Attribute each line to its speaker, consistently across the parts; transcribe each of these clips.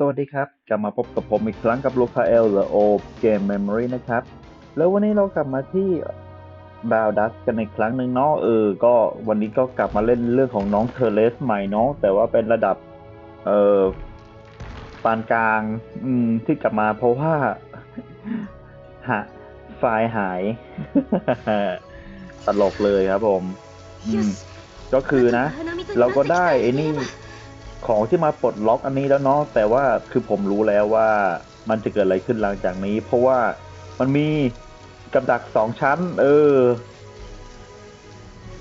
Speaker 1: สวัสดีครับ กลับมาพบกับผมอีกครั้งกับลูคาเอลหรือโอเกมเมมโมรีนะครับ แล้ววันนี้เรากลับมาที่บาวดัสกันในครั้งหนึ่งเนาะเออ ก็วันนี้ก็กลับมาเล่นเรื่องของน้องเทเลสใหม่เนาะแต่ว่าเป็นระดับ เอ่อปานกลาง อืม ที่กลับมาเพราะว่าหาไฟล์หาย ตลกเลยครับผม อืม ก็คือนะ เราก็ได้ไอ้นี่ ของที่มาปลดล็อกอันนี้แล้วเนาะแต่ว่าคือผมรู้แล้วว่ามันจะเกิดอะไรขึ้นหลังจากนี้ เพราะว่ามันมีกับดักสองชั้น เออ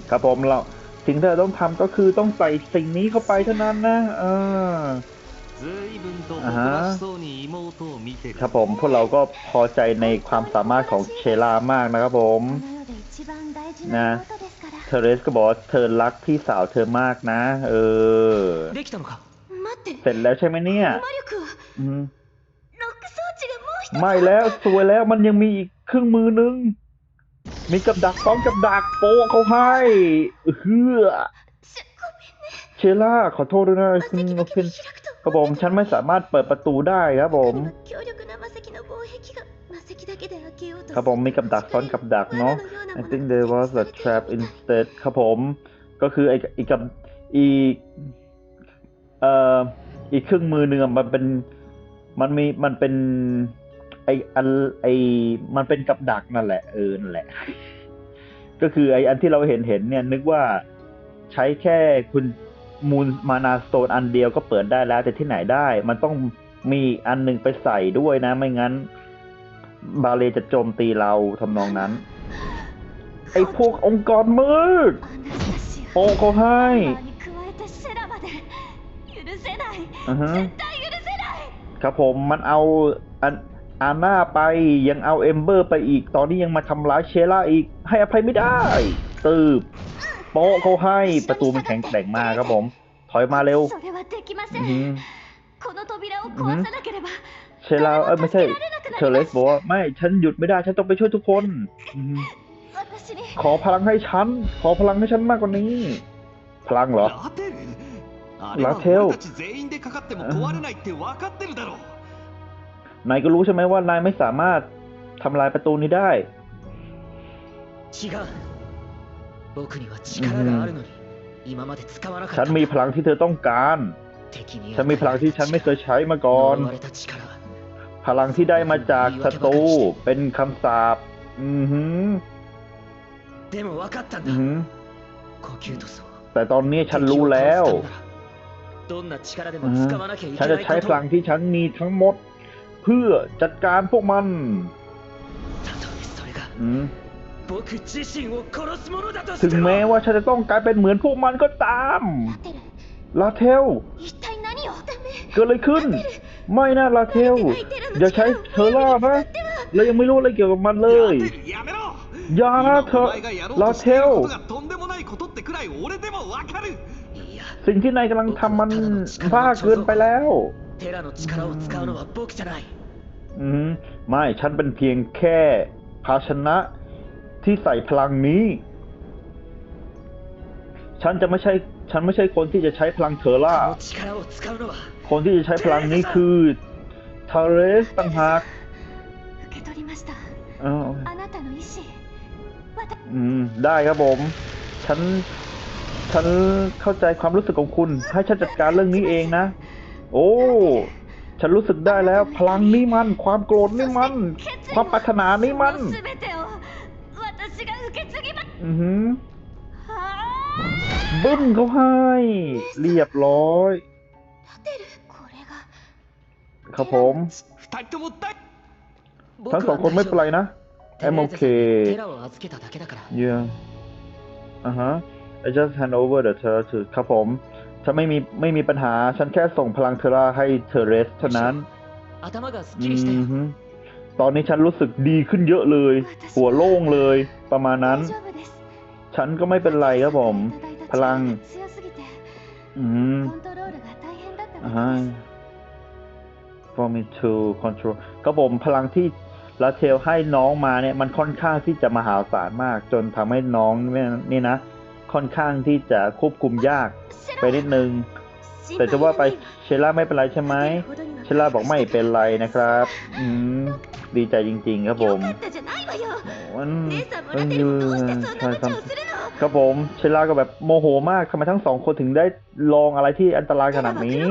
Speaker 1: ครับผมเราสิ่งที่เราต้องทำก็คือต้องใส่สิ่งนี้เข้าไปเท่านั้นนะเออครับผมพวกเราก็พอใจในความสามารถของเชลามากนะครับผม
Speaker 2: นะ
Speaker 1: เทเรสก็บอกว่าเธอรักพี่สาวเธอมากนะ เออ เสร็จแล้วใช่ไหมเนี่ยไม่แล้วสวยแล้วมันยังมีอีกเครื่องมือนึง มีกับดักซ้องกับดักโปะเขาให้เฮือเชล่าขอโทษด้วยนะคุณโนเค
Speaker 2: น
Speaker 1: ครับผมฉันไม่สามารถเปิดประตูได้ครับผม ครับผมมีกับดักซ้อนกับดักเนาะ I think there was a trap instead ครับผม ก็คือไอ้อีกับอีเอ่ออีกครึ่งมือหนึ่งมันเป็นมันมีมันเป็นไออันไอมันเป็นกับดักนั่นแหละเออนั่นแหละ ก็คือไออันที่เราเห็นเห็นเนี่ย นึกว่าใช้แค่คุณมูลมานาสโตนอันเดียวก็เปิดได้แล้ว แต่ที่ไหนได้ มันต้องมีอันหนึ่งไปใส่ด้วยนะ ไม่งั้น บาเลจะโจมตีเราทำนองนั้น ไอ้พวกองค์กรมืดโอเขาให้ครับผมมันเอาอันอาน่าไปยังเอาเอมเบอร์ไปอีก ตอนนี้ยังมาทำร้ายเชล่าอีก ให้อภัยไม่ได้ ตืบโปะเขาให้ประตูมันแข็งแกร่งมากครับผม ถอยมาเร็ว
Speaker 2: それはできませ
Speaker 1: อือฮึ
Speaker 2: んこの扉を壊さなければ
Speaker 1: เชล่าเอ้ยไม่ใช่เชเลสบอกว่าไม่ฉันหยุดไม่ได้ฉันต้องไปช่วยทุกคนอือฮึ
Speaker 2: 私に
Speaker 1: ขอพลังให้ฉัน ขอพลังให้ฉันมากกว่านี้ พลังเหรอ
Speaker 3: ラテルあれは
Speaker 1: ラテオ
Speaker 3: 俺たち全員でかかっても壊れないって分かってるだろ
Speaker 1: นายก็รู้ใช่ไหมว่านายไม่สามารถทำลายประตูนี้ได้
Speaker 4: 違う僕には力があるのに、今まで使わなかった
Speaker 1: ฉันมีพลังที่เธอต้องการ
Speaker 4: 敵に
Speaker 1: ฉันมีพลังที่ฉันไม่เคยใช้มาก่อน
Speaker 4: 呪われた力
Speaker 1: พลังที่ได้มาจากศัตรูเป็นคำสาปอื
Speaker 4: ม
Speaker 1: แต่ตอนนี้ฉันรู้แล้วฉันจะใช้พลังที่ฉันมีทั้งหมด เพื่อจัดการพวกมันถึงแม้ว่าฉันจะต้องกลายเป็นเหมือนพวกมันก็ตามลาเทลเกิดอะไรขึ้น ไม่นะลาเทลอย่าใช้เธอล่านะเรายังไม่รู้อะไรเกี่ยวกับมันเลยอย่านะเธอลาเทลสิ่งที่นายกำลังทำมันบ้าเกินไปแล้วอืมไม่ฉันเป็นเพียงแค่ภาชนะที่ใส่พลังนี้ ฉันจะไม่ใช่ ฉันไม่ใช่คนที่จะใช้พลังเทอร่า คนที่ใช้พลังนี้คือทาเรสตังฮักอืม ได้ครับผม ฉัน ฉันเข้าใจความรู้สึกของคุณ ให้ฉันจัดการเรื่องนี้เองนะ โอ้ ฉันรู้สึกได้แล้ว พลังนี้มัน ความโกรธนี่มัน ความปรารถนานี่มันอือบึ้มเขาให้ เรียบร้อย ครับผมทั้งสองคนไม่เป็นไรนะ
Speaker 4: แอมโอเคเยี่ย
Speaker 1: มอะฮะ I just hand over the terror to ครับผมฉันไม่มีไม่มีปัญหา ฉันแค่ส่งพลังเทราให้เทเรสเท่านั้นอตอนนี้ฉันรู้สึกดีขึ้นเยอะเลย หัวโล่งเลย ประมาณนั้น ฉันก็ไม่เป็นไรครับผม พลัง อืมอ่า from into control กระผมพลังที่ลาเทลให้น้องมาเนี่ยมันค่อนข้างที่จะมหาศาลมาก จนทำให้น้องนี่นะ ค่อนข้างที่จะควบคุมยากไปนิดนึง แต่จะว่าไปเชล่าไม่เป็นไรใช่ไหมเชล่าบอกไม่เป็นไรนะครับ อืมดีใจจริงๆครับผมมันมันยืนใช่ครับครับผมเชล่าก็แบบโมโหมากทำไมทั้งสองคนถึงได้ลองอะไรที่อันตรายขนาดนี้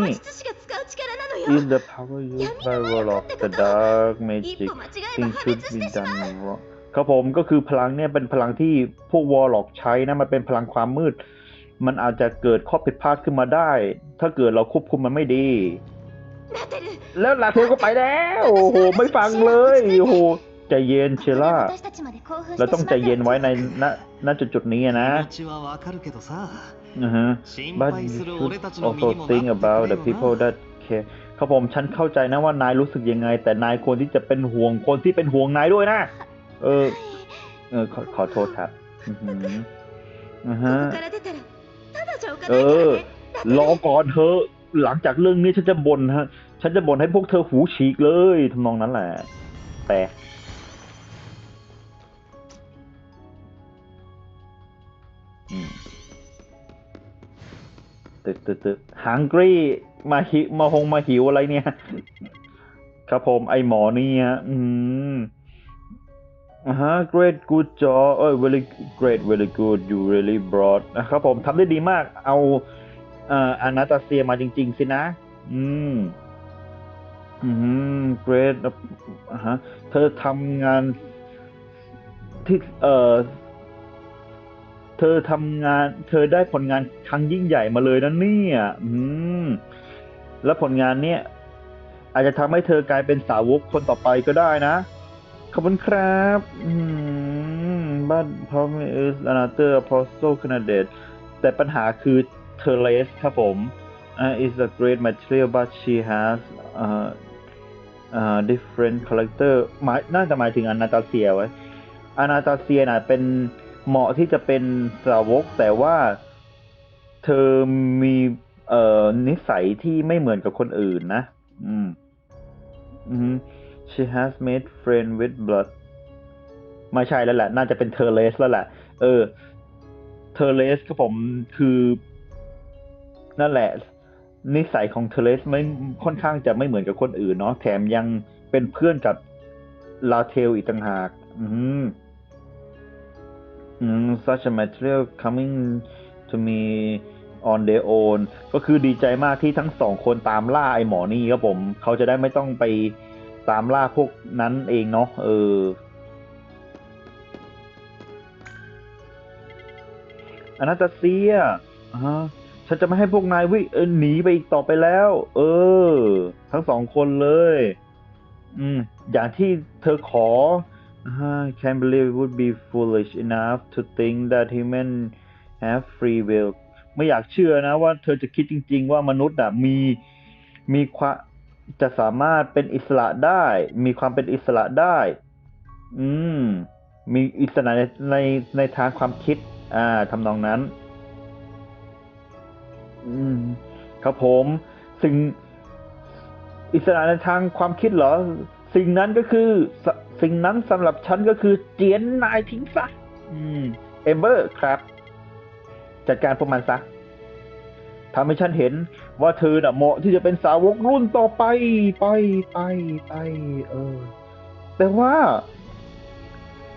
Speaker 2: is
Speaker 1: the power used by world of the dark magic thing should be done ครับผมก็คือพลังเนี่ยเป็นพลังที่พวกวอลล็อกใช้นะมันเป็นพลังความมืด มันอาจจะเกิดข้อผิดพลาดขึ้นมาได้ ถ้าเกิดเราควบคุมมันไม่ดี แล้วลาเทลก็ไปแล้ว โอ้โห ไม่ฟังเลย โอ้โหใจเย็นเชล่า เราต้องใจเย็นไว้ในณณจุดจุดนี้นะอือฮะ but you should also think about the people that care ครับผมฉันเข้าใจนะว่านายรู้สึกยังไง แต่นายควรที่จะเป็นห่วงคนที่เป็นห่วงนายด้วยนะ เออ เออขอขอโทษครับอือฮะเออรอก่อนเธอหลังจากเรื่องนี้ฉันจะบ่นฮะ ฉันจะบ่นให้พวกเธอหูฉีกเลยทำนองนั้นแหละ แต่ตึ๊ดตึ๊ดตึ๊ดฮังกี้ มาหิมาหงมาหิวอะไรเนี่ย ครับผมไอหมอนี่ฮะอืมอ่าฮะ great good job เอ้ย very great very good you really brought นะครับผมทำได้ดีมาก เอาเอ่ออนาตาเซียมาจริง ๆ สินะ อืมอืม great อ่าฮะ เธอทำงานที่เอ่อเธอทำงาน เธอได้ผลงานครั้งยิ่งใหญ่มาเลยนะเนี่ย อืม แล้วผลงานเนี่ย อาจจะทำให้เธอกลายเป็นสาวกคนต่อไปก็ได้นะ ขอบคุณครับอืมบ้านพร้อม is another apostle candidate แต่ปัญหาคือเธอเลสครับผม uh, is a great material but she has uh, uh, different character หมายน่าจะหมายถึงอนาตาเซียไว้อนาตาเซียน่ะเป็นเหมาะที่จะเป็นสาวกแต่ว่าเธอมี เอ่อนิสัยที่ไม่เหมือนกับคนอื่นนะ อืม อืม she has made friend with blood ไม่ใช่แล้วแหละ น่าจะเป็นเทอร์เลสแล้วแหละ เออ เทอร์เลสก็ผมคือ นั่นแหละ นิสัยของเทอร์เลสไม่ค่อนข้างจะไม่เหมือนกับคนอื่นเนาะ แถมยังเป็นเพื่อนกับลาเทลอีกต่างหาก อืม อืม such a material coming to me on their own ก็คือดีใจมากที่ทั้งสองคนตามล่าไอหมอนี่ครับผม เขาจะได้ไม่ต้องไปตามล่าพวกนั้นเองเนาะเออ อนาตาเซียฮะฉันจะไม่ให้พวกนายวิเออหนีไปอีกต่อไปแล้ว เออ ทั้งสองคนเลย อืม อย่างที่เธอขออ่า can't believe it would be foolish enough to think that human have free will ไม่อยากเชื่อนะว่าเธอจะคิดจริง ๆ ว่ามนุษย์อะมีมีความจะสามารถเป็นอิสระได้ มีความเป็นอิสระได้ อืม มีอิสระในในในทางความคิด อ่าทำนองนั้น อืม ครับผมสิ่งอิสระในทางความคิดเหรอ สิ่งนั้นก็คือสสิ่งนั้นสำหรับฉันก็คือเจียนนายทิ้งซะอืม เอมเบอร์ครับ จัดการพวกมันซะทำให้ฉันเห็นว่าเธอน่ะเหมาะที่จะเป็นสาวกรุ่นต่อไปไปไปไป เออ แต่ว่า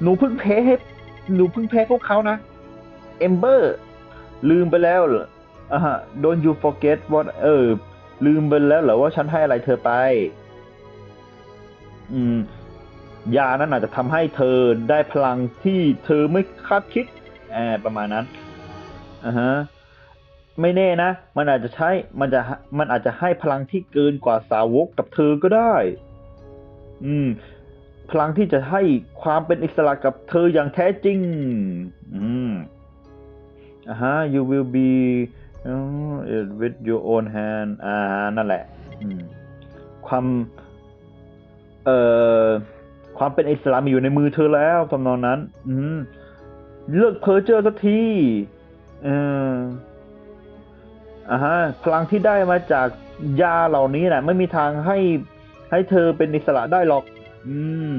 Speaker 1: หนูเพิ่งแพ้ให้หนูเพิ่งแพ้พวกเขานะเอมเบอร์ ลืมไปแล้วเหรออ่าฮะ don't you forget what เออ ลืมไปแล้วเหรอว่าฉันให้อะไรเธอไป อืม ยานั้นอาจจะทำให้เธอได้พลังที่เธอไม่คาดคิดแอ่าประมาณนั้น อ่าฮะไม่แน่นะ มันอาจจะใช้ มันจะมันอาจจะให้พลังที่เกินกว่าสาวกกับเธอก็ได้ อืม พลังที่จะให้ความเป็นอิสระกับเธออย่างแท้จริง อืมอ่าฮะ you will be uh, it with your own hand อ่า นั่นแหละ อืม ความ เอ่อ ความเป็นอิสระมีอยู่ในมือเธอแล้วทำนองนั้น อืม เลิกเพ้อเจอสักที เอออ่าฮะพลังที่ได้มาจากยาเหล่านี้นะไม่มีทางให้ให้เธอเป็นอิสระได้หรอก อืม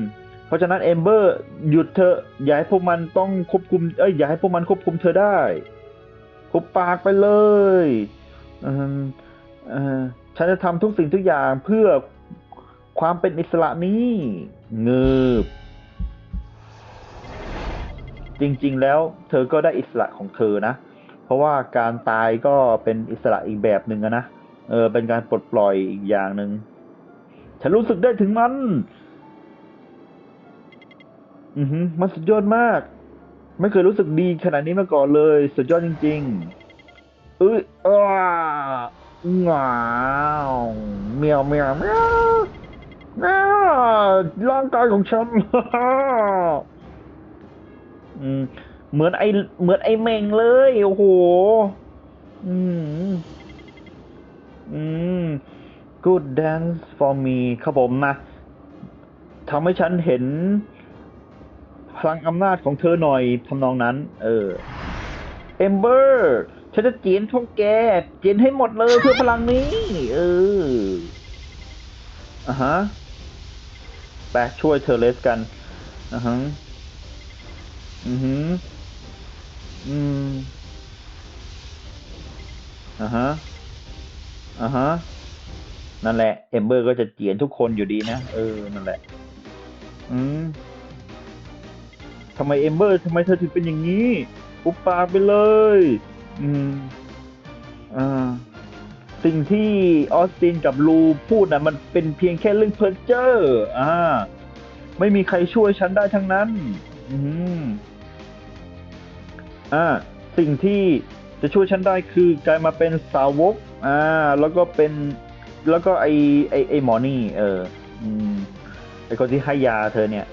Speaker 1: เพราะฉะนั้นเอมเบอร์ หยุดเธออย่าให้พวกมันต้องควบคุม เอ้ยอย่าให้พวกมันควบคุมเธอได้คุบปากไปเลยอืมเออฉันจะทำทุกสิ่งทุกอย่างเพื่อความเป็นอิสระนี้เงืบจริง ๆ แล้ว เธอก็ได้อิสระของเธอนะ เพราะว่าการตายก็เป็นอิสระอีกแบบหนึ่งนะเออเป็นการปลดปล่อยอีกอย่างหนึ่งฉันรู้สึกได้ถึงมัน อือหือมันสุดยอดมาก ไม่เคยรู้สึกดีขนาดนี้มาก่อนเลย สุดยอดจริง ๆ เอ้ยอ้าว้าวเมียวเมียวเมียวร่างกายของฉันอืม เหมือนไอเหมือนไอเมงเลย โอ้โห อืม อืม good dance for me ครับผมนะทำให้ฉันเห็น พลังอำนาจของเธอหน่อยทำนองนั้น เออ เอมเบอร์ฉันจะเจียนพวกแกเจียนให้หมดเลยเพื่อพลังนี้ เอออะฮะไปช่วยเธอเลสกันอะฮะอือหือ อืมอ่าฮะอ่าฮะ นั่นแหละ เอมเบอร์ก็จะเจียนทุกคนอยู่ดีนะ เออ นั่นแหละ อืมทำไมเอมเบอร์ทำไมเธอถึงเป็นอย่างนี้อุปปากไปเลย อืม อ่า สิ่งที่ออสตินกับลูพูดนะมันเป็นเพียงแค่เรื่องเพ้อเจ้ออ่า ไม่มีใครช่วยฉันได้ทั้งนั้น อืม อ่าสิ่งที่จะช่วยฉันได้คือกลายมาเป็นสาวกอ่าแล้วก็เป็นแล้วก็ไอไอไอหมอนี่เอออืมไอคนที่ให้ยาเธอเนี่ย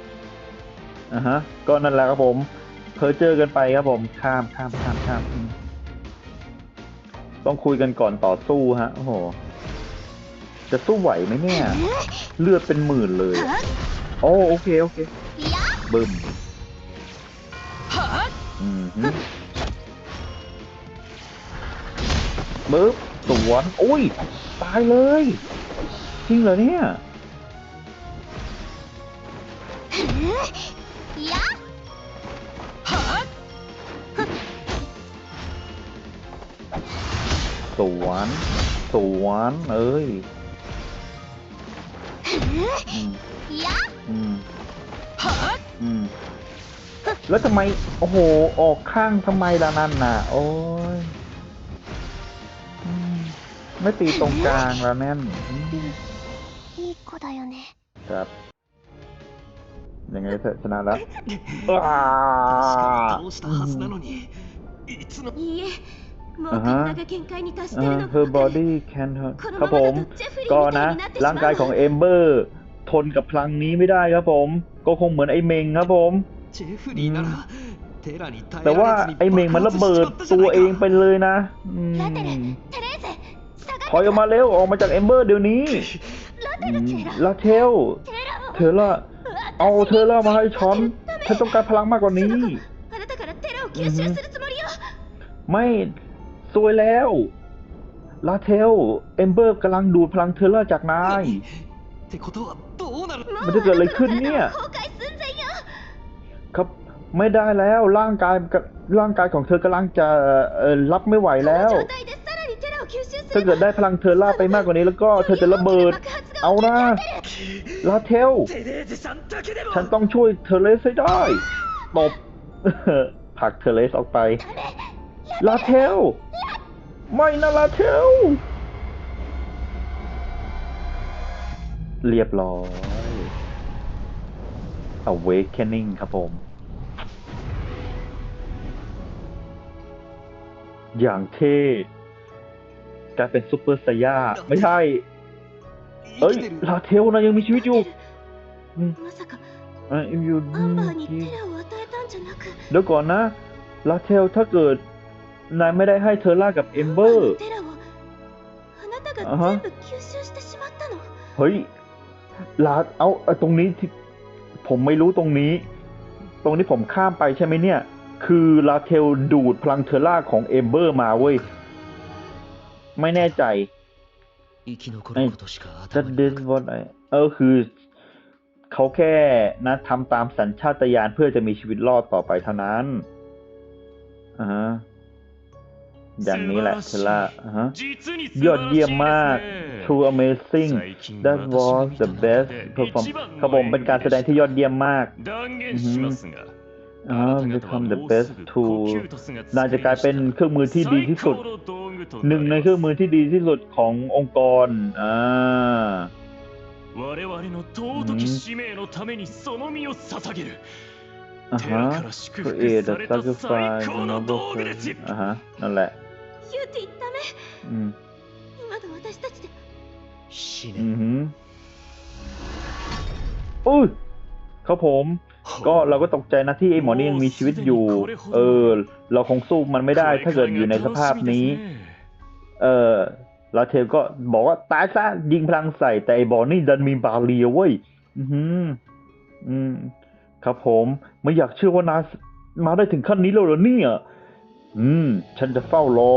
Speaker 1: อ่าฮะ ก็นั่นแหละครับผมเพอเจอกันไปครับผมข้ามข้ามข้ามข้ามอืมต้องคุยกันก่อนต่อสู้ฮะโอ้โหจะสู้ไหวไหมเนี่ย เลือดเป็นหมื่นเลยอะโอ้โอเค โอเคบึม -hmm. ปึ๊บสวนอุ้ย ตายเลย จริงเหรอเนี่ยสวนสวนเอ้ยอืมอืมอืม แล้วทำไม โอ้โห ออกข้างทำไมล่ะนั่นน่ะ โอ้ยอืมไม่ตีตรงกลางแล้วแน่นอืม
Speaker 2: いい子だよね
Speaker 1: ครับ ยังไงเถอะชนะแล้ว
Speaker 3: 確かに倒したはずなのにいつの
Speaker 2: いいえもう
Speaker 1: あは
Speaker 2: 体が限界に達し
Speaker 1: เอ
Speaker 2: てる
Speaker 1: อ
Speaker 2: の
Speaker 1: her
Speaker 2: がわかる
Speaker 1: body can hurt
Speaker 2: この
Speaker 1: ครับ
Speaker 2: ま
Speaker 1: ผ
Speaker 2: ま
Speaker 1: ม
Speaker 2: だとジェフリ
Speaker 1: ก็
Speaker 2: ーみた
Speaker 1: นะ
Speaker 2: いになってし
Speaker 1: ร่าง
Speaker 2: ま
Speaker 1: กายของ
Speaker 2: う
Speaker 1: เอมเบอร์ ทนกับพลังนี้ไม่ได้ครับผม ก็คงเหมือนไอ้เมงครับผม แต่ว่าไอเมงมันระเบิดตัวเองไปเลยนะถอยออกมาเร็วออกมาจากเอมเบอร์เดี๋ยวนี้ลาเทลเธอละเอาเธอละมาให้ช้อนฉันต้องการพลังมากกว่านี้ไม่ซวยแล้วลาเทลเอมเบอร์กำลังดูดพลังเธอละจากนายมันจะเกิดอะไรขึ้นเนี่ย ครับไม่ได้แล้วร่างกายร่างกายของเธอกำลังจะรับไม่ไหวแล้ว ถ้าเกิดได้พลังเธอล่าไปมากกว่านี้แล้วก็เธอจะระเบิด เอานะลาเทล ฉันต้องช่วยเธอเลสให้ได้ตบผักเธอเลสออกไป ลาเทล ไม่นะลาเทล เรียบร้อย Awakening ครับผม อย่างเท่กลายเป็นซูเปอร์ไซย่าไม่ใช่ เอ้ย ลาเทลนะยังมีชีวิตอยู่
Speaker 2: เอ่าอยู่
Speaker 1: เดี๋ยวก่อนนะ ลาเทลถ้าเกิด นายไม่ได้ให้เทอล่ากับเอมเบอร์เฮ้ยลาเอาตรงนี้ที่ ผมไม่รู้ตรงนี้ ตรงนี้ผมข้ามไปใช่ไหมเนี่ย คือลาเทลดูดพลังเทอร่าของเอมเบอร์มาเว้ย ไม่แน่ใจจะ
Speaker 4: เดน
Speaker 1: วอนเออคือ เขาแค่นะทำตามสัญชาตญาณเพื่อจะมีชีวิตรอดต่อไปเท่านั้นอ่า อย่างนี้แหละเทล่าอ่าฮะ
Speaker 3: 実に
Speaker 1: ยอดเยี่ยมมาก True
Speaker 3: 最
Speaker 1: Amazing
Speaker 3: 近
Speaker 1: That
Speaker 3: 私が
Speaker 1: was
Speaker 3: 見
Speaker 1: the
Speaker 3: た中
Speaker 1: best
Speaker 3: で
Speaker 1: perform
Speaker 3: 一番
Speaker 1: ครับผมเป็นการแสดงที่ยอดเยี่ยมมาก
Speaker 3: 断言しますが、
Speaker 1: อ่า
Speaker 3: あなた方は
Speaker 1: become the
Speaker 3: もう
Speaker 1: best
Speaker 3: すぐ
Speaker 1: tool
Speaker 3: コキュートスが
Speaker 1: น่าจะกลายเป็นเครื่องมือที่ดีที่สุด
Speaker 3: 最高の道具と
Speaker 1: หนึ่งใน
Speaker 3: な
Speaker 1: เครื่องมื
Speaker 3: り
Speaker 1: อที่ดีที่สุดขององค์กร อ่า
Speaker 3: ます我々の尊き使命のためにその身を捧げる
Speaker 1: อ่า
Speaker 3: 寺
Speaker 1: ฮะ
Speaker 3: から祝福
Speaker 1: create
Speaker 3: さ
Speaker 1: a
Speaker 3: れた最
Speaker 1: sacrifice
Speaker 3: 高の
Speaker 1: noble
Speaker 3: 道具です
Speaker 1: service อ่าฮะ นั่นแหละ
Speaker 2: ユーティダメ
Speaker 1: อืม
Speaker 2: 今の私たちで
Speaker 4: 死
Speaker 1: อื
Speaker 4: ね
Speaker 1: อหืออุ้ยครับผม ก็เราก็ตกใจนะที่ไอ้หมอนี่ยังมีชีวิตอยู่ เออ เราคงสู้มันไม่ได้ถ้าเกิดอยู่ในสภาพนี้ เออลาเทลก็บอกว่าตายซะยิงพลังใส่แต่ไอ้บอนี่ดันมีบาเลียเว้ย อือหือ อืม ครับผม ไม่อยากเชื่อว่านายมาได้ถึงขั้นนี้แล้วเหรอเนี่ย อืม ฉันจะเฝ้ารอ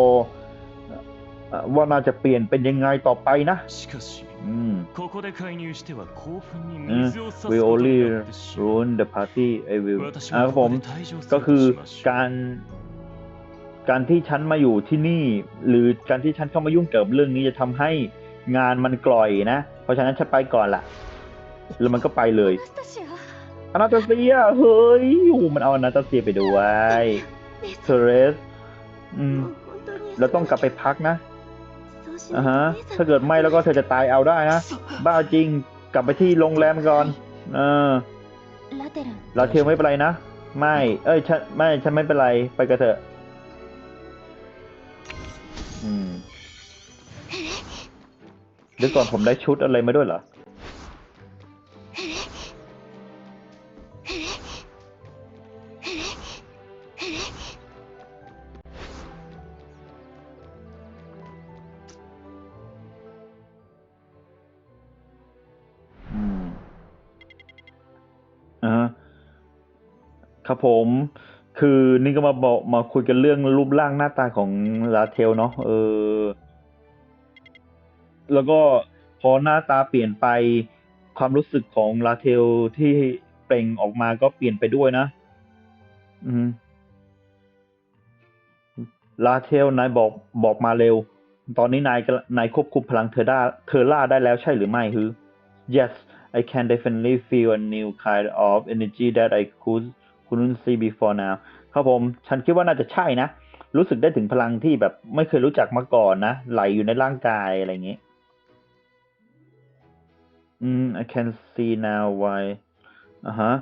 Speaker 1: ว่าน่าจะเปลี่ยนเป็นยังไงต่อไปนะอืม
Speaker 3: วิ
Speaker 1: โอ
Speaker 3: ลี
Speaker 1: รู
Speaker 3: นเดอะพา
Speaker 1: ร์ตี้ไอวิ
Speaker 3: ว
Speaker 1: นะครับผมก็คือการการที่ฉันมาอยู่ที่นี่ หรือการที่ฉันเข้ามายุ่งเกี่ยวกับเรื่องนี้จะทำให้งานมันกล่อยนะ เพราะฉะนั้นฉันไปก่อนละแล้วมันก็ไปเลยอนาตาเซียเฮ้ยมันเอาอนาตาเซียไปด้วยเทเรส อืมเราต้องกลับไปพักนะอ่าฮะ ถ้าเกิดไม่แล้วก็เธอจะตายเอาได้นะ บ้าจริง กลับไปที่โรงแรมก่อน เออ
Speaker 2: เรา
Speaker 1: เที่ยวไม่เป็นไรนะ ไม่ เอ้ย ฉัน ไม่ ฉันไม่เป็นไร ไปกันเถอะ อืมเดี๋ยวก่อนผมได้ชุดอะไรมาด้วยเหรอ ครับผม คือนี่ก็มาบอกมาคุยกันเรื่องรูปร่างหน้าตาของลาเทลเนาะเออ แล้วก็พอหน้าตาเปลี่ยนไปความรู้สึกของลาเทลที่เปล่งออกมาก็เปลี่ยนไปด้วยนะ อืมลาเทลนายบอกบอกมาเร็ว ตอนนี้นายนายควบคุมพลังเธอได้เธอล่าได้แล้วใช่หรือไม่คือ Yes I can definitely feel a new kind of energy that I could couldn't see before now ครับผม ฉันคิดว่าน่าจะใช่นะ รู้สึกได้ถึงพลังที่แบบไม่เคยรู้จักมาก่อนนะ ไหลอยู่ในร่างกายอะไรอย่างงี้อืม I can see now why อ่าฮะ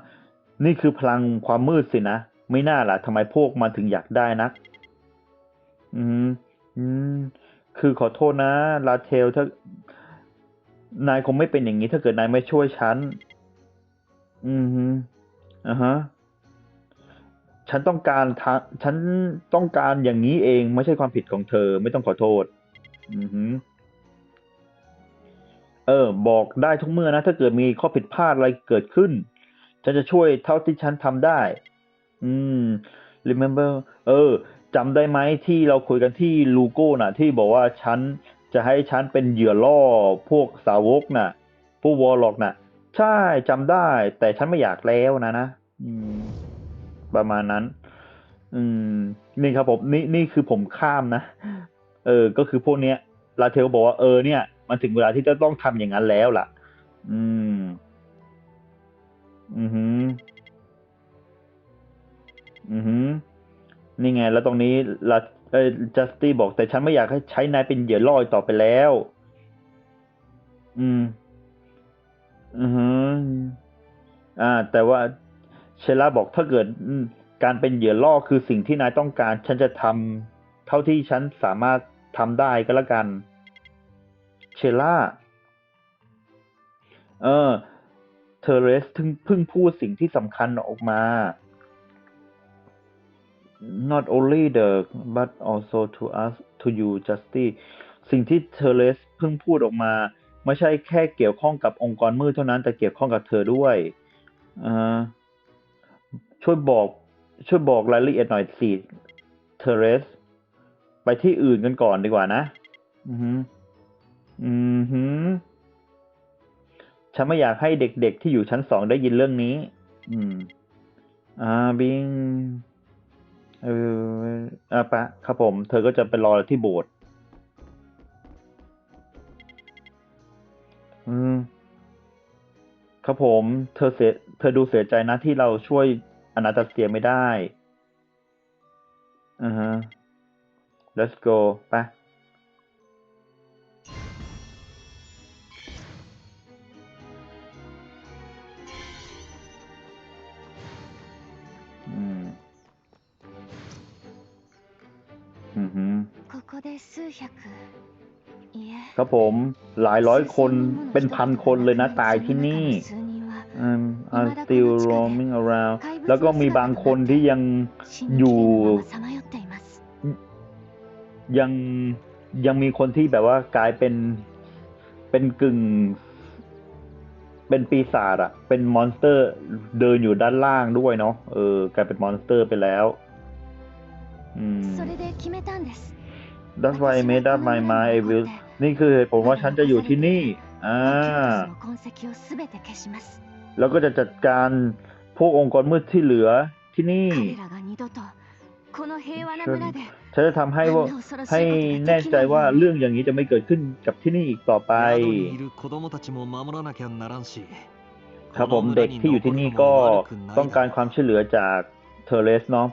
Speaker 1: นี่คือพลังความมืดสินะ ไม่น่าล่ะทำไมพวกมันถึงอยากได้นัก อืม อืม คือขอโทษนะ ลาเทลถ้านายคงไม่เป็นอย่างนี้ถ้าเกิดนายไม่ช่วยฉัน อืมอ่าฮะ ฉันต้องการทางฉันต้องการอย่างนี้เองไม่ใช่ความผิดของเธอ ไม่ต้องขอโทษ อือฮึเออ บอกได้ทุกเมื่อนะ ถ้าเกิดมีข้อผิดพลาดอะไรเกิดขึ้น ฉันจะช่วยเท่าที่ฉันทำได้ อืม remember เออจำได้ไหมที่เราคุยกันที่ลูโก้น่ะ ที่บอกว่าฉันจะให้ฉันเป็นเหยื่อล่อพวกสาวกน่ะพวกวอลล็อกน่ะ ใช่จำได้ แต่ฉันไม่อยากแล้วนะนะ อืม ประมาณนั้น อืม นี่ครับผมนี่นี่คือผมข้ามนะ เออ ก็คือพวกเนี้ยลาเทลบอกว่าเออเนี่ย มันถึงเวลาที่จะต้องทำอย่างนั้นแล้วล่ะ อืม อือหือ อือหือ นี่ไง แล้วตรงนี้ลาเออจัสตี้บอกแต่ฉันไม่อยากให้ใช้นายเป็นเหยื่อล่อต่อไปแล้ว อืม อือหืออ่า แต่ว่า เชล่าบอกถ้าเกิดการเป็นเหยื่อล่อคือสิ่งที่นายต้องการ ฉันจะทำเท่าที่ฉันสามารถทำได้ก็แล้วกัน เชล่า เออ เทเรสถึงเพิ่งพูดสิ่งที่สำคัญออกมา not only the but also to us to you Justy สิ่งที่เทเรสเพิ่งพูดออกมา ไม่ใช่แค่เกี่ยวข้องกับองค์กรมืดเท่านั้น แต่เกี่ยวข้องกับเธอด้วยอ่า ช่วยบอกช่วยบอกรายละเอียดหน่อยสิเทเรส ไปที่อื่นกันก่อนดีกว่านะ อือหือ อือหือ ฉันไม่อยากให้เด็กๆที่อยู่ชั้นสองได้ยินเรื่องนี้ อืม อ่าบิง เอออะปะ ครับผม เธอก็จะไปรอที่โบสถ์ อืม ครับผม เธอเสีย เธอดูเสียใจนะที่เราช่วย อนาตาเซียไม่ได้อือฮะ let's go ไปครับผมหลายร้อยคนเป็นพันคนเลยนะตายที่นี่ um, are still roaming around แล้วก็มีบางคนที่ยังอยู่ยังยังมีคนที่แบบว่ากลายเป็นเป็นกึ่ง เป็นปีศาจอะเป็นมอนสเตอร์เดินอยู่ด้านล่างด้วยเนาะเออกลายเป็นมอนสเตอร์ไปแล้วอืม That's why I made up my mind I will นี่คือผมว่าฉันจะอยู่ที่นี่ อ่า แล้วก็จะจัดการพวกองค์กรมืดที่เหลือที่นี่ฉันจะทำให้ว่าให้แน่ใจว่าเรื่องอย่างนี้จะไม่เกิดขึ้นกับที่นี่อีกต่อไป ครับผมเด็กที่อยู่ที่นี่ก็ต้องการความช่วยเหลือจากเทเลสเนาะ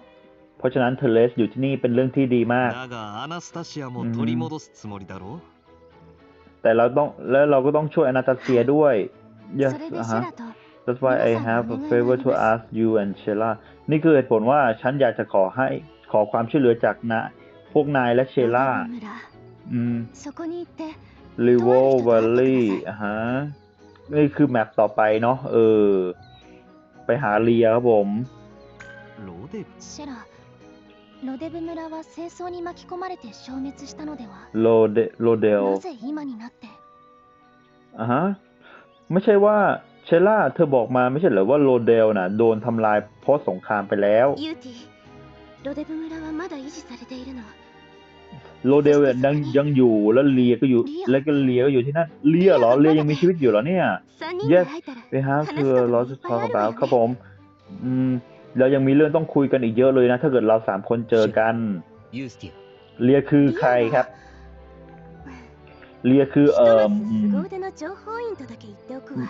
Speaker 1: เพราะฉะนั้นเทเลสอยู่ที่นี่เป็นเรื่องที่ดีมาก แต่เราต้องแล้วเราก็ต้องช่วยอนาตาเซียด้วย
Speaker 2: เย
Speaker 1: อะฮะ That's why I have a favor to ask you and Sheila นี่คือเหตุผลว่าฉันอยากจะขอให้ขอความช่วยเหลือจากนะพวกนายและเชล่า
Speaker 2: ロデブ村
Speaker 1: อืม
Speaker 2: そこに行って
Speaker 1: r i v e r Valley อ่าฮะ นี่คือแมปต่อไปเนาะ เออ ไปหาเลียครับผม
Speaker 5: ロデブ
Speaker 2: シェラロデブ村は戦争に巻き込まれて消滅したのでは
Speaker 1: โลเดโลเดล
Speaker 2: なぜ今になって
Speaker 1: อ่าฮะ ไม่ใช่ว่า เชล่าเธอบอกมาไม่ใช่เหรอว่าโลเดลน่ะ โดนทำลายเพราะสงครามไปแล้ว
Speaker 2: ユーティロデブ村はまだ維持されているの
Speaker 1: โลเดลเนี่ยยังยังอยู่แล้วเลียก็อยู่ แล้วก็เลียก็อยู่ที่นั่น เลียเหรอ เลียยังมีชีวิตอยู่เหรอเนี่ย
Speaker 2: 3人
Speaker 1: Yes
Speaker 2: で会えたら
Speaker 1: We have
Speaker 2: 話
Speaker 1: to
Speaker 2: すこと
Speaker 1: lot
Speaker 2: も
Speaker 1: to
Speaker 2: いっぱい
Speaker 1: talk
Speaker 2: あるわ
Speaker 1: about
Speaker 2: よ
Speaker 1: ครับผ
Speaker 2: ね
Speaker 1: ม อืม เรายังมีเรื่องต้องคุยกันอีกเยอะเลยนะ ถ้าเกิดเราสามคนเจอกัน
Speaker 4: ユースティ
Speaker 1: เลียคือใครครับ เลียคือ
Speaker 2: ひと
Speaker 1: เอ่อ
Speaker 2: まず
Speaker 1: อืม
Speaker 2: 凄腕の情報員とだけ言っておくわ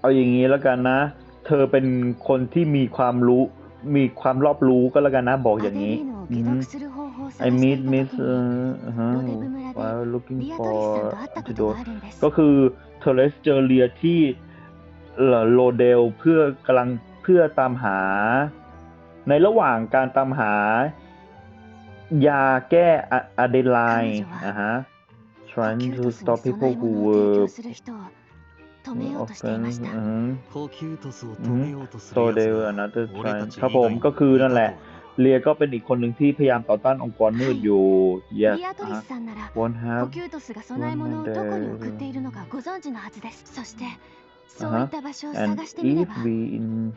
Speaker 1: เอาอย่างนี้แล้วกันนะ เธอเป็นคนที่มีความรู้ มีความรอบรู้ก็แล้วกันนะ บอกอย่างนี้ I meet Miss
Speaker 2: ฮะ
Speaker 1: while looking for
Speaker 2: t o d o
Speaker 1: ก็คือเทเลสเจอเรียที่โลเดลเพื่อกำลังเพื่อตามหา ในระหว่างการตามหา ยาแก้อะเดนไลน์นะฮะ trying to stop people who were
Speaker 2: 止めようとしていま
Speaker 1: offense
Speaker 2: した
Speaker 1: อืม
Speaker 5: コキュートスを止めようとする
Speaker 1: so
Speaker 5: 奴
Speaker 1: they
Speaker 5: が
Speaker 1: were another
Speaker 5: 俺
Speaker 1: trying
Speaker 5: たち以
Speaker 1: ครับ
Speaker 5: 外
Speaker 1: ผม
Speaker 5: に
Speaker 1: ก็คือนั่นแหละ
Speaker 5: いたとは
Speaker 1: เลียก็เป็นอีกคนหนึ่งที่พยายามต่อต้านองค์กรมืดอยู่ yes
Speaker 2: リアトリ
Speaker 1: อ่ะ
Speaker 2: スさんなら
Speaker 1: won't
Speaker 2: コ
Speaker 1: have
Speaker 2: キュートスが供え物をどこに送っているのかご存知のはずですそしてそういった場所を
Speaker 1: and
Speaker 2: 探してみれ
Speaker 1: if
Speaker 2: ば
Speaker 1: we in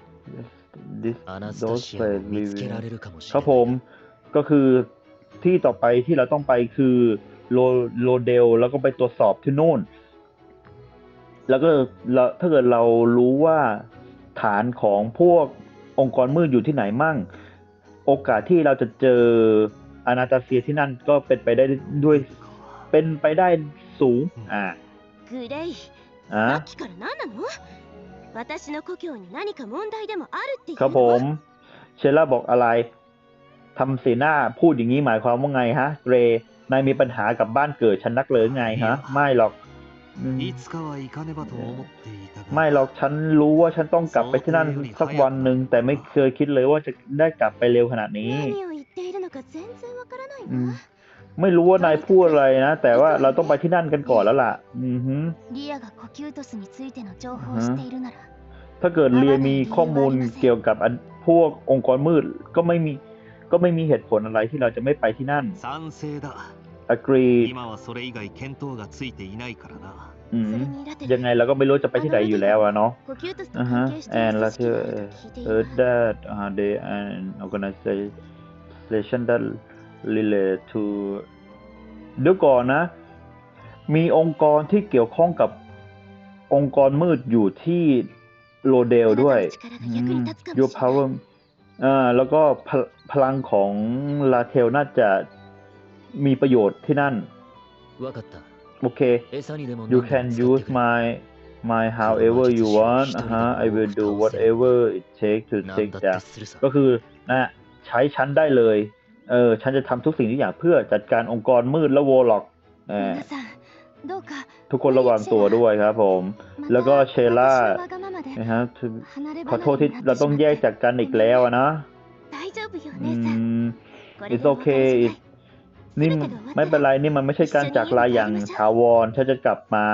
Speaker 1: this
Speaker 4: アナスタ
Speaker 1: those
Speaker 4: シアを
Speaker 1: places
Speaker 4: 見
Speaker 1: we
Speaker 4: つけ
Speaker 1: will
Speaker 4: られるかもし
Speaker 1: ครั
Speaker 4: れ
Speaker 1: บ
Speaker 4: な
Speaker 1: ผ
Speaker 4: い
Speaker 1: มก็คือที่ต่อไปที่เราต้องไปคือโลโลเดลแล้วก็ไปตรวจสอบที่นู่น แล้วก็เราถ้าเกิดเรารู้ว่าฐานของพวกองค์กรมืดอยู่ที่ไหนมั่ง โอกาสที่เราจะเจออนาตาเซียที่นั่นก็เป็นไปได้ด้วยเป็นไปได้สูง อ่า
Speaker 2: グレイ
Speaker 1: อ่า
Speaker 2: さっきから何なの私の故郷に何か問題でもあるって言
Speaker 1: ครับ
Speaker 2: う
Speaker 1: ผ
Speaker 2: の
Speaker 1: ม เชล่าบอกอะไรทำสีหน้าพูดอย่างนี้หมายความว่าไงฮะ เกรย์นายมีปัญหากับบ้านเกิดฉันนักเลยไงฮะ ไม่หรอก ไม่หรอกฉันรู้ว่าฉันต้องกลับไปที่นั่นสักวันหนึ่งแต่ไม่เคยคิดเลยว่าจะได้กลับไปเร็วขนาดนี้
Speaker 2: 何を言っているのか全然わからない
Speaker 1: อืม
Speaker 2: わ
Speaker 1: ไม่รู้ว่านายพูดอะไรนะ แต่ว่าเราต้องไปที่นั่นกันก่อนแล้วล่ะ อือฮึ
Speaker 2: リアがコキュートスについての情報を知っているなら
Speaker 1: ถ้าเกิดเรียมีข้อมูลเกี่ยวกับอันพวกองค์กรมืดก็ไม่มี ก็ไม่มีเหตุผลอะไรที่เราจะไม่ไปที่นั่น
Speaker 5: 賛成だ
Speaker 1: agree
Speaker 5: 今はそれ以外見当がついていないからな
Speaker 1: อืม
Speaker 2: それにラテル
Speaker 1: ยังไงเราก็ไม่รู้จะไปที่ไหนอยู่แล้วอะเนาะอ่าฮะ and
Speaker 2: later uh,
Speaker 1: that uh, they an organization that relate to เดี๋ยวก่อนนะ มีองค์กรที่เกี่ยวข้องกับองค์กรมืดอยู่ที่โรเดลด้วย your power อ่าแล้วก็พลังของลาเทลน่าจะมีประโยชน์ที่นั่น โอเค you can use my my however you want อ่าฮะ I will do whatever it takes to take that ก็คือนะใช้ฉันได้เลย เออ ฉันจะทำทุกสิ่งทุกอย่างเพื่อจัดการองค์กรมืดและโวล็อกทุกคนระวังตัวด้วยครับผม แล้วก็เชล่านะฮะขอโทษที่เราต้องแยกจากกันอีกแล้วนะอืม it's okay it's นี่ไม่เป็นไรนี่มันไม่ใช่การจากลาอย่างถาวรฉันจะกลับมา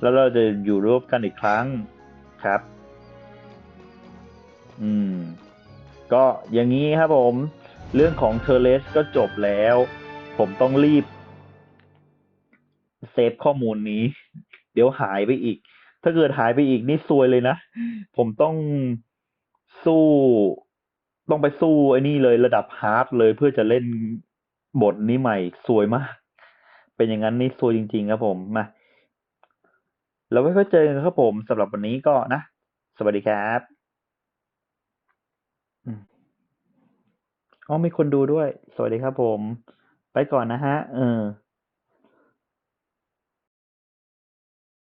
Speaker 1: แล้วเราจะอยู่ร่วมกันอีกครั้งครับ อืม ก็อย่างนี้ครับผม เรื่องของเทเลสก็จบแล้ว ผมต้องรีบ เซฟข้อมูลนี้ เดี๋ยวหายไปอีก ถ้าเกิดหายไปอีกนี่ซวยเลยนะ ผมต้องสู้ ต้องไปสู้ไอ้นี่เลยระดับฮาร์ดเลยเพื่อจะเล่น บทนี้ใหม่สวยมาก เป็นอย่างนั้นนี่สวยจริง ๆ ครับผมมาแล้วไว้ก็เจอกันครับผมสำหรับวันนี้ก็นะ สวัสดีครับอ๋อมีคนดูด้วย สวัสดีครับผม ไปก่อนนะฮะ เออ